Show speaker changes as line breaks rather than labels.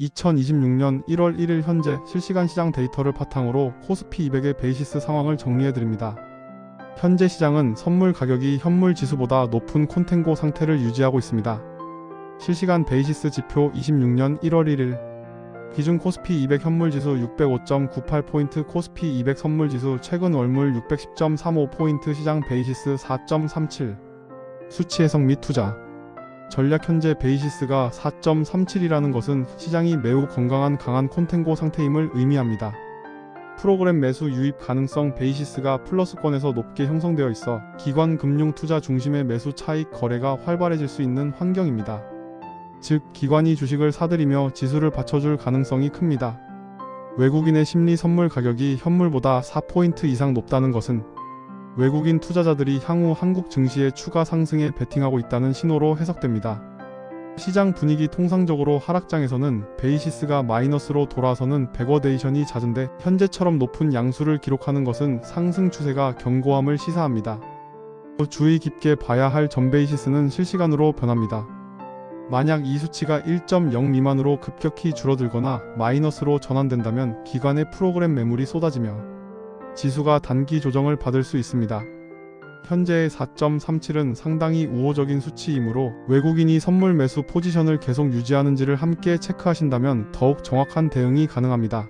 2026년 1월 1일 현재 실시간 시장 데이터를 바탕으로 코스피 200의 베이시스 상황을 정리해드립니다. 현재 시장은 선물 가격이 현물 지수보다 높은 콘텐고 상태를 유지하고 있습니다. 실시간 베이시스 지표 26년 1월 1일 기준 코스피 200 현물 지수 605.98포인트 코스피 200 선물 지수 최근 월물 610.35포인트 시장 베이시스 4.37 수치 해석 및 투자 전략 현재 베이시스가 4.37이라는 것은 시장이 매우 건강한 강한 콘텐고 상태임을 의미합니다. 프로그램 매수 유입 가능성 베이시스가 플러스권에서 높게 형성되어 있어 기관 금융 투자 중심의 매수 차익 거래가 활발해질 수 있는 환경입니다. 즉, 기관이 주식을 사들이며 지수를 받쳐줄 가능성이 큽니다. 외국인의 심리 선물 가격이 현물보다 4포인트 이상 높다는 것은 외국인 투자자들이 향후 한국 증시의 추가 상승에 베팅하고 있다는 신호로 해석됩니다. 시장 분위기 통상적으로 하락장에서는 베이시스가 마이너스로 돌아서는 백워데이션이 잦은데 현재처럼 높은 양수를 기록하는 것은 상승 추세가 견고함을 시사합니다. 주의 깊게 봐야 할 전베이시스는 실시간으로 변합니다. 만약 이 수치가 1.0 미만으로 급격히 줄어들거나 마이너스로 전환된다면 기관의 프로그램 매물이 쏟아지며 지수가 단기 조정을 받을 수 있습니다. 현재의 4.37은 상당히 우호적인 수치이므로 외국인이 선물 매수 포지션을 계속 유지하는지를 함께 체크하신다면 더욱 정확한 대응이 가능합니다.